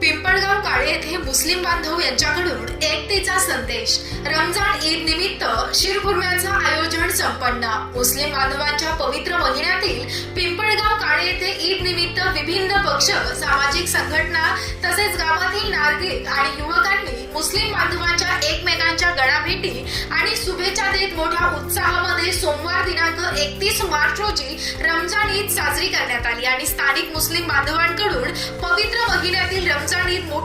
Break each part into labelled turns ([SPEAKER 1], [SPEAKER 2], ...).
[SPEAKER 1] पिंपळगाव काळे येथे मुस्लिम बांधव यांच्याकडून एकतेचा संदेश. रमजान ईद निमित्त शिरखुर्म्याचं आयोजन संपन्न. मुस्लिम बांधवांच्या पवित्र महिन्यातील पिंपळगाव काळे येथे ईद निमित्त विभिन्न पक्ष सामाजिक संघटना तसेच गावातील नागरिक आणि युवकांनी मुस्लिम बांधवांच्या एकमेकांच्या गळाभेटी आणि शुभेच्छा देत मोठ्या उत्साहामध्ये सोमवार दिनांक एकतीस मार्च रोजी रमजान ईद साजरी करण्यात आली आणि स्थानिक मुस्लिम बांधवांकडून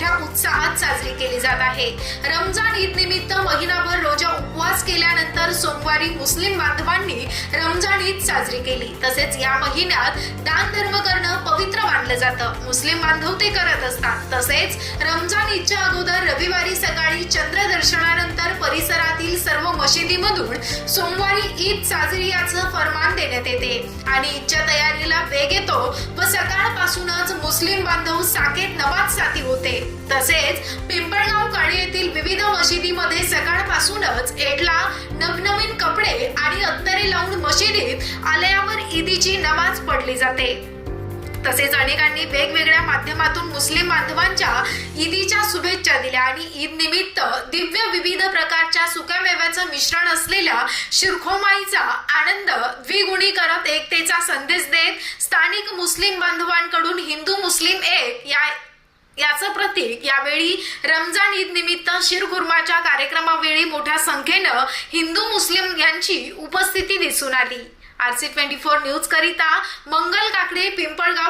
[SPEAKER 1] मोठ्या उत्साहात साजरी केली जात आहे. रमजान ईद निमित्त महिनाभर रोजा उपवास केल्यानंतर सोमवारी मुस्लिम बांधवांनी रमजान ईद साजरी केली. तसेच या महिन्यात दान धर्म करणं पवित्र मानलं जातं. मुस्लिम बांधव ते करत असतात. तसेच रमजान ईदच्या अगोदर रविवारी सकाळी चंद्र दर्शनानंतर परिसरातील सर्व मशिदीमधून सोमवारी ईद साजरी याचं फरमान देण्यात येते. आणि ईदच्या तयारीला वेग येतो व सकाळपासूनच मुस्लिम बांधव साकेत नमाजसाठी होते. तसेच पिंपळगाव काळे येथील विविध मशिदीमध्ये सकाळपासूनच एडला नवनवीन कपडे आणि अत्तरे लावून मशिदीत आलयावर ईदीची नमाज पडली जाते. तसेच अनेकांनी वेगवेगळ्या माध्यमातून मुस्लिम बांधवांच्या ईदीच्या शुभेच्छा दिल्या आणि ईद निमित्त दिव्य विविध प्रकारच्या सुक्यामेव्याचं मिश्रण असलेल्या शिरखोमाईचा आनंद द्विगुणी करत एकतेचा संदेश देत स्थानिक मुस्लिम बांधवांकडून हिंदू मुस्लिम एक या याचं प्रतीक यावेळी रमजान ईद निमित्त शिरखुर्माच्या कार्यक्रमावेळी मोठ्या संख्येनं हिंदू मुस्लिम यांची उपस्थिती दिसून आली. R C twenty four news करिता मंगल काकडे पिंपळगाव